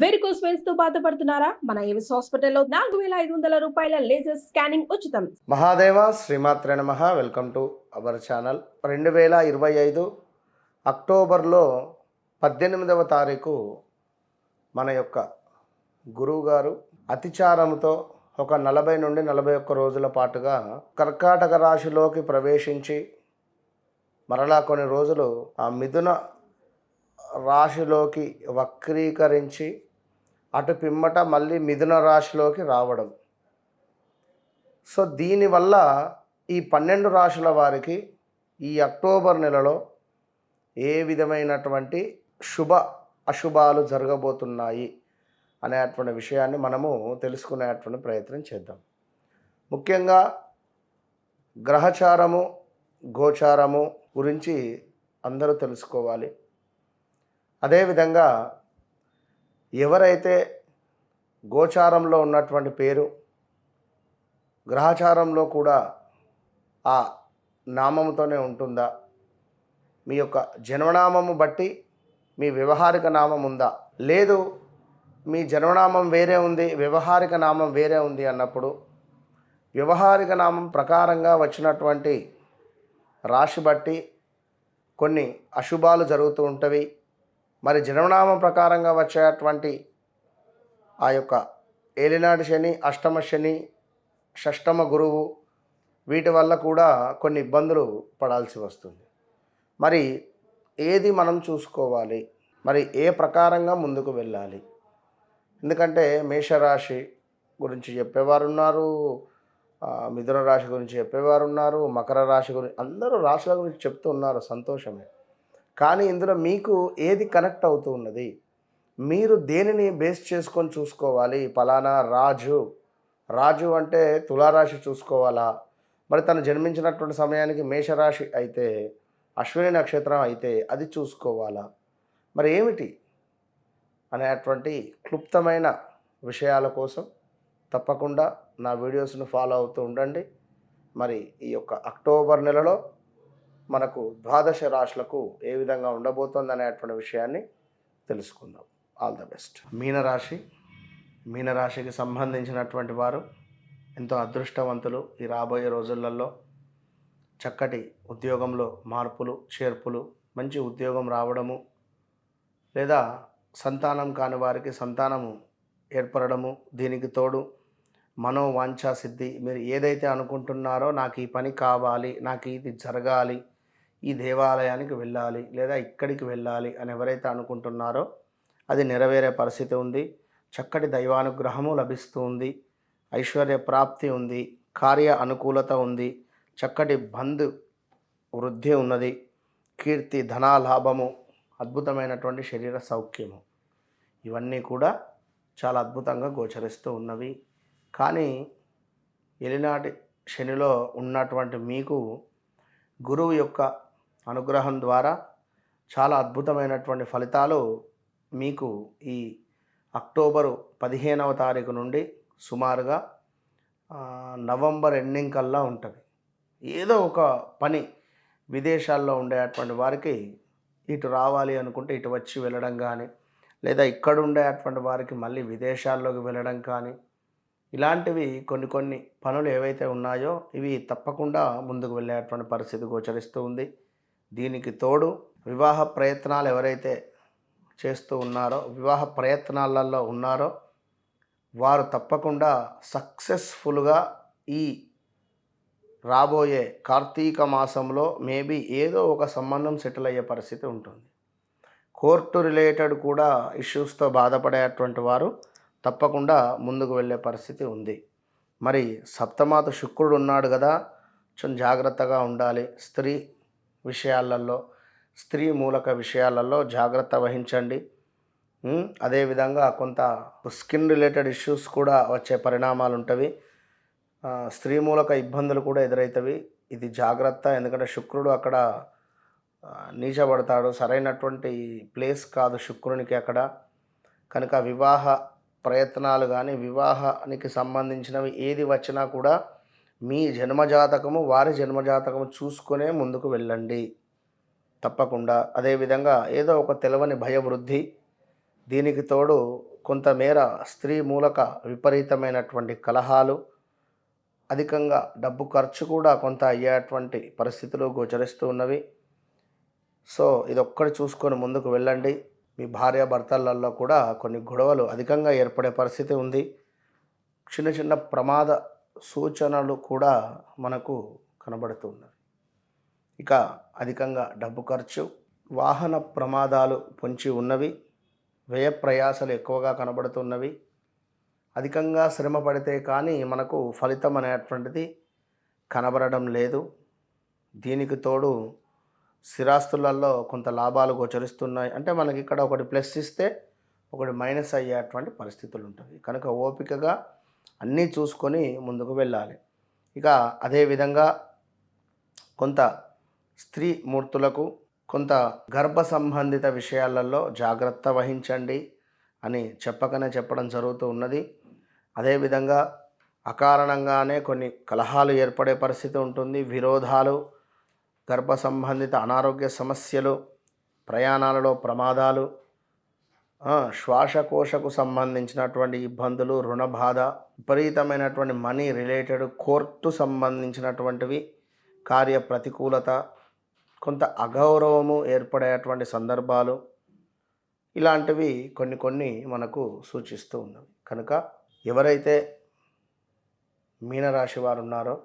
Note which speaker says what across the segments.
Speaker 1: Varicose వెయిన్స్తో బాధపడుతున్నారా? మన Avis హాస్పిటల్లో నాలుగు వేల ఐదు వందల రూపాయల లేజర్ స్కానింగ్ ఉచితం.
Speaker 2: మహాదేవ శ్రీమాత్రే నమ. Welcome to our channel. రెండు వేల ఇరవై ఐదు అక్టోబర్లో పద్దెనిమిదవ తారీఖు మన యొక్క గురువుగారు అతిచారంతో ఒక నలభై నుండి నలభై ఒక్క రోజుల పాటుగా కర్కాటక రాశిలోకి ప్రవేశించి మరలా కొన్ని రోజులు ఆ మిథున రాశిలోకి వక్రీకరించి అటు పిమ్మట మళ్ళీ మిథున రాశిలోకి రావడం. సో దీనివల్ల ఈ పన్నెండు రాశుల వారికి ఈ అక్టోబర్ నెలలో ఏ విధమైనటువంటి శుభ అశుభాలు జరగబోతున్నాయి అనేటువంటి విషయాన్ని మనము తెలుసుకునేటువంటి ప్రయత్నం చేద్దాం. ముఖ్యంగా గ్రహచారము గోచారము గురించి అందరూ తెలుసుకోవాలి. అదేవిధంగా ఎవరైతే గోచారంలో ఉన్నటువంటి పేరు గ్రహచారంలో కూడా ఆ నామముతోనే ఉంటుందా? మీ యొక్క జన్మనామము బట్టి మీ వ్యవహారిక నామం ఉందా? లేదు మీ జన్మనామం వేరే ఉంది వ్యవహారిక నామం వేరే ఉంది అన్నప్పుడు వ్యవహారిక నామం ప్రకారంగా వచ్చినటువంటి రాశి బట్టి కొన్ని అశుభాలు జరుగుతూ ఉంటవి. మరి జన్మనామం ప్రకారంగా వచ్చేటువంటి ఆ యొక్క ఏలినాటి శని అష్టమ శని షష్టమ గురువు వీటి వల్ల కూడా కొన్ని ఇబ్బందులు పడాల్సి వస్తుంది. మరి ఏది మనం చూసుకోవాలి? మరి ఏ ప్రకారంగా ముందుకు వెళ్ళాలి? ఎందుకంటే మేషరాశి గురించి చెప్పేవారు ఉన్నారు మిథున రాశి గురించి చెప్పేవారు ఉన్నారు మకర రాశి గురించి అందరూ రాశుల గురించి చెప్తూ ఉన్నారు. సంతోషమే. కానీ ఇందులో మీకు ఏది కనెక్ట్ అవుతూ ఉన్నది? మీరు దేనిని బేస్ చేసుకొని చూసుకోవాలి? ఫలానా రాజు. రాజు అంటే తులారాశి చూసుకోవాలా? మరి తను జన్మించినటువంటి సమయానికి మేషరాశి అయితే అశ్విని నక్షత్రం అయితే అది చూసుకోవాలా? మరి ఏమిటి? అనేటువంటి క్లుప్తమైన విషయాల కోసం తప్పకుండా నా వీడియోస్ను ఫాలో అవుతూ ఉండండి. మరి ఈ యొక్క అక్టోబర్ నెలలో మనకు ద్వాదశ రాశులకు ఏ విధంగా ఉండబోతోంది అనేటువంటి విషయాన్ని తెలుసుకుందాం. ఆల్ ద బెస్ట్ మీనరాశి మీనరాశికి సంబంధించినటువంటి వారు ఎంతో అదృష్టవంతులు ఈ రాబోయే రోజులలో. చక్కటి ఉద్యోగంలో మార్పులు చేర్పులు మంచి ఉద్యోగం రావడము లేదా సంతానం కాని వారికి సంతానము ఏర్పడము దీనికి తోడు మనోవాంఛా సిద్ధి. మీరు ఏదైతే అనుకుంటున్నారో నాకు ఈ పని కావాలి నాకు ఇది జరగాలి ఈ దేవాలయానికి వెళ్ళాలి లేదా ఇక్కడికి వెళ్ళాలి అని ఎవరైతే అనుకుంటున్నారో అది నెరవేరే పరిస్థితి ఉంది. చక్కటి దైవానుగ్రహము లభిస్తూ ఉంది. ఐశ్వర్య ప్రాప్తి ఉంది. కార్య అనుకూలత ఉంది. చక్కటి బంధు వృద్ధి ఉన్నది. కీర్తి ధనాలాభము అద్భుతమైనటువంటి శరీర సౌఖ్యము. ఇవన్నీ కూడా చాలా అద్భుతంగా గోచరిస్తూ ఉన్నవి. కానీ ఎలినాటి శనిలో ఉన్నటువంటి మీకు గురువు యొక్క అనుగ్రహం ద్వారా చాలా అద్భుతమైనటువంటి ఫలితాలు మీకు ఈ అక్టోబరు పదిహేనవ తారీఖు నుండి సుమారుగా నవంబర్ ఎండింగ్ కల్లా ఉంటుంది. ఏదో ఒక పని విదేశాల్లో ఉండేటువంటి వారికి ఇటు రావాలి అనుకుంటే ఇటు వచ్చి వెళ్ళడం కానీ లేదా ఇక్కడ ఉండేటువంటి వారికి మళ్ళీ విదేశాల్లోకి వెళ్ళడం కానీ ఇలాంటివి కొన్ని కొన్ని పనులు ఏవైతే ఉన్నాయో ఇవి తప్పకుండా ముందుకు వెళ్ళేటువంటి పరిస్థితి గోచరిస్తూ ఉంది. దీనికి తోడు వివాహ ప్రయత్నాలు ఎవరైతే చేస్తూ ఉన్నారో వివాహ ప్రయత్నాలలో ఉన్నారో వారు తప్పకుండా సక్సెస్ఫుల్గా ఈ రాబోయే కార్తీక మాసంలో మేబీ ఏదో ఒక సంబంధం సెటిల్ అయ్యే పరిస్థితి ఉంటుంది. కోర్టు రిలేటెడ్ కూడా ఇష్యూస్తో బాధపడేటువంటి వారు తప్పకుండా ముందుకు వెళ్ళే పరిస్థితి ఉంది. మరి సప్తమాత శుక్రుడు ఉన్నాడు కదా కొంచెం జాగ్రత్తగా ఉండాలి. స్త్రీ విషయాలలో స్త్రీ మూలక విషయాలలో జాగ్రత్త వహించండి. అదేవిధంగా కొంత స్కిన్ రిలేటెడ్ ఇష్యూస్ కూడా వచ్చే పరిణామాలు ఉంటవి స్త్రీ మూలక ఇబ్బందులు కూడా ఎదురవుతవి ఇది జాగ్రత్త ఎందుకంటే శుక్రుడు అక్కడ నీచబడతాడు. సరైనటువంటి ప్లేస్ కాదు శుక్రునికి అక్కడ. కనుక వివాహ ప్రయత్నాలు కానీ వివాహానికి సంబంధించినవి ఏది వచ్చినా కూడా మీ జన్మజాతకము వారి జన్మజాతకము చూసుకునే ముందుకు వెళ్ళండి. తప్పకుండా. అదేవిధంగా ఏదో ఒక తెలవని భయవృద్ధి దీనికి తోడు కొంతమేర స్త్రీ మూలక విపరీతమైనటువంటి కలహాలు అధికంగా డబ్బు ఖర్చు కూడా కొంత అయ్యేటువంటి పరిస్థితులు గోచరిస్తూ ఉన్నవి. సో ఇది ఒక్కటి చూసుకొని ముందుకు వెళ్ళండి. మీ భార్య భర్తలలో కూడా కొన్ని గొడవలు అధికంగా ఏర్పడే పరిస్థితి ఉంది. చిన్న చిన్న ప్రమాద సూచనలు కూడా మనకు కనబడుతున్నాయి ఇక అధికంగా డబ్బు ఖర్చు వాహన ప్రమాదాలు పొంచి ఉన్నవి వ్యయ ప్రయాసలు ఎక్కువగా కనబడుతున్నవి అధికంగా శ్రమ పడితే కానీ మనకు ఫలితం అనేటువంటిది కనబడడం లేదు. దీనికి తోడు స్థిరాస్తులలో కొంత లాభాలు గోచరిస్తున్నాయి. అంటే మనకి ఇక్కడ ఒకటి ప్లస్ ఇస్తే ఒకటి మైనస్ అయ్యేటువంటి పరిస్థితులు ఉంటాయి. కనుక ఓపికగా అన్నీ చూసుకొని ముందుకు వెళ్ళాలి. ఇక అదేవిధంగా కొంత స్త్రీ మూర్తులకు కొంత గర్భ సంబంధిత విషయాలలో జాగ్రత్త వహించండి అని చెప్పకనే చెప్పడం జరుగుతూ ఉన్నది. అదేవిధంగా అకారణంగానే కొన్ని కలహాలు ఏర్పడే పరిస్థితి ఉంటుంది. విరోధాలు గర్భ సంబంధిత అనారోగ్య సమస్యలు ప్రయాణాలలో ప్రమాదాలు శ్వాసకోశకు సంబంధించినటువంటి ఇబ్బందులు రుణ బాధ విపరీతమైనటువంటి మనీ రిలేటెడ్ కోర్టు సంబంధించినటువంటివి కార్య ప్రతికూలత కొంత అగౌరవము ఏర్పడేటువంటి సందర్భాలు ఇలాంటివి కొన్ని కొన్ని మనకు సూచిస్తూ ఉన్నవి. కనుక ఎవరైతే మీనరాశి వారు ఉన్నారో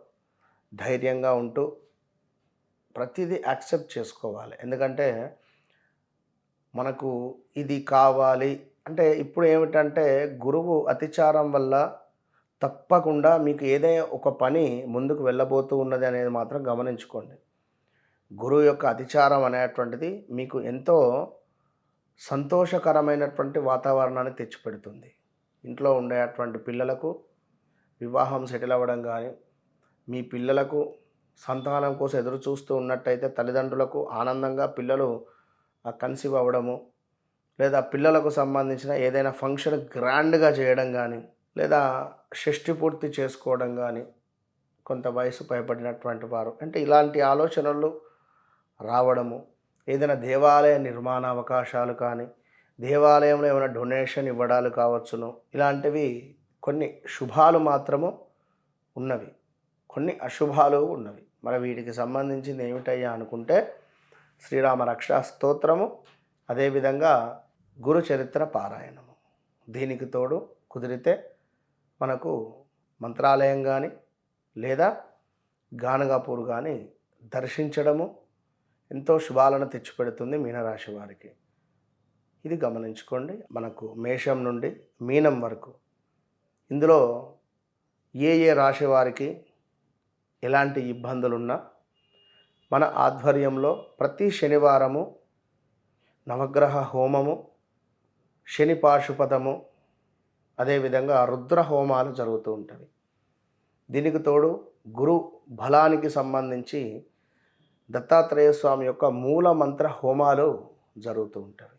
Speaker 2: ధైర్యంగా ఉంటూ ప్రతిదీ యాక్సెప్ట్ చేసుకోవాలి. ఎందుకంటే మనకు ఇది కావాలి. అంటే ఇప్పుడు ఏమిటంటే గురువు అతిచారం వల్ల తప్పకుండా మీకు ఏదైనా ఒక పని ముందుకు వెళ్ళబోతూ ఉన్నది అనేది మాత్రం గమనించుకోండి. గురువు యొక్క అతిచారం అనేటువంటిది మీకు ఎంతో సంతోషకరమైనటువంటి వాతావరణాన్ని తెచ్చిపెడుతుంది. ఇంట్లో ఉండేటువంటి పిల్లలకు వివాహం సెటిల్ అవ్వడం కానీ మీ పిల్లలకు సంతానం కోసం ఎదురు చూస్తూ ఉన్నట్టయితే తల్లిదండ్రులకు ఆనందంగా పిల్లలు కన్సీవ్ అవ్వడము లేదా పిల్లలకు సంబంధించిన ఏదైనా ఫంక్షన్ గ్రాండ్గా చేయడం కానీ లేదా షష్టి పూర్తి చేసుకోవడం కానీ కొంత వయసు పైబడినటువంటి వారు. అంటే ఇలాంటి ఆలోచనలు రావడము ఏదైనా దేవాలయ నిర్మాణ అవకాశాలు కానీ దేవాలయంలో ఏమైనా డొనేషన్ ఇవ్వడాలు కావచ్చును ఇలాంటివి కొన్ని శుభాలు మాత్రము ఉన్నవి. కొన్ని అశుభాలు ఉన్నవి. మరి వీటికి సంబంధించింది ఏమిటయ్యా అనుకుంటే శ్రీరామ రక్షా స్తోత్రము అదేవిధంగా గురు చరిత్ర పారాయణము. దీనికి తోడు కుదిరితే మనకు మంత్రాలయం కానీ లేదా గానగాపూర్ కానీ దర్శించడము ఎంతో శుభాలను తెచ్చిపెడుతుంది మీనరాశి వారికి. ఇది గమనించుకోండి. మనకు మేషం నుండి మీనం వరకు ఇందులో ఏ ఏ రాశి వారికి ఎలాంటి ఇబ్బందులున్నా మన ఆధ్వర్యంలో ప్రతి శనివారము నవగ్రహ హోమము శని పాశుపదము అదేవిధంగా రుద్ర హోమాలు జరుగుతూ ఉంటాయి. దీనికి తోడు గురు బలానికి సంబంధించి దత్తాత్రేయ స్వామి యొక్క మూల మంత్ర హోమాలు జరుగుతూ ఉంటాయి.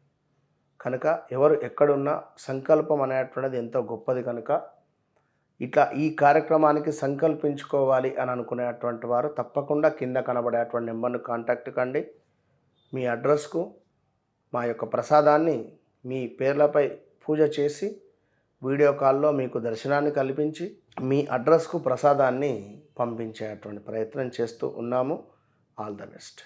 Speaker 2: కనుక ఎవరు ఎక్కడున్నా సంకల్పం అనేటువంటిది ఎంతో గొప్పది కనుక ఇట్లా ఈ కార్యక్రమానికి సంకల్పించుకోవాలి అని అనుకునేటువంటి వారు తప్పకుండా కింద కనబడేటువంటి నెంబర్ను కాంటాక్ట్ కండి. మీ అడ్రస్కు మా యొక్క ప్రసాదాన్ని మీ పేర్లపై పూజ చేసి వీడియో కాల్లో మీకు దర్శనాన్ని కల్పించి మీ అడ్రస్కు ప్రసాదాన్ని పంపించేటువంటి ప్రయత్నం చేస్తూ ఉన్నాము. All the best.